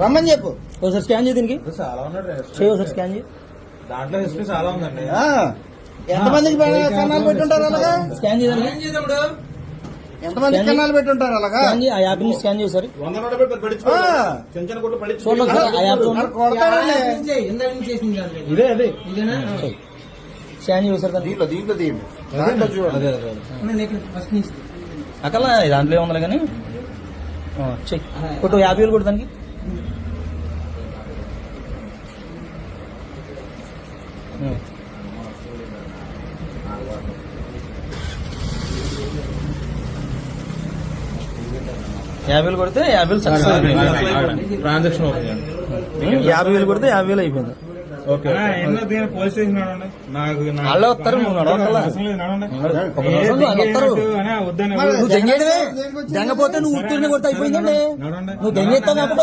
రమ్మని చెప్పు. ఒకసారి స్కాన్ చేయి దీనికి. చాలా ఉన్నాడు చేయి ఒకసారి స్కాన్ చేయి. దాంట్లో హిస్టరీ చాలా ఉందండి. ఆ, ఎంతమందికి కన్నాలు పెట్టుంటారు అలాగా? స్కాన్ చేయడానికి ఎంతమందికి కన్నాలు పెట్టుంటారు అలాగా? ఆ యాప్ని స్కాన్. ఇదే అదే. చెయ్యి. స్కాన్ దీంట్లో దీంట్లో తీయండి. చూడండి. అక్కడ దాంట్లో ఏముంది కానీ? చెయ్యి. కొట్టు యాభై వేలు కొట్టు దానికి ఉం. యాభై వేలు కొడితే యాభై వేలు సక్సెస్ ట్రాన్సాక్షన్ యాభై వేలు కొడితే యాభై వేలు అయిపోయింది. వాళ్ళే వస్తారు నువ్వు నువ్వు దెంగపోతే నువ్వు ఉత్తీర్ణ కొడితే అయిపోయిందండి. నువ్వు కాబట్టి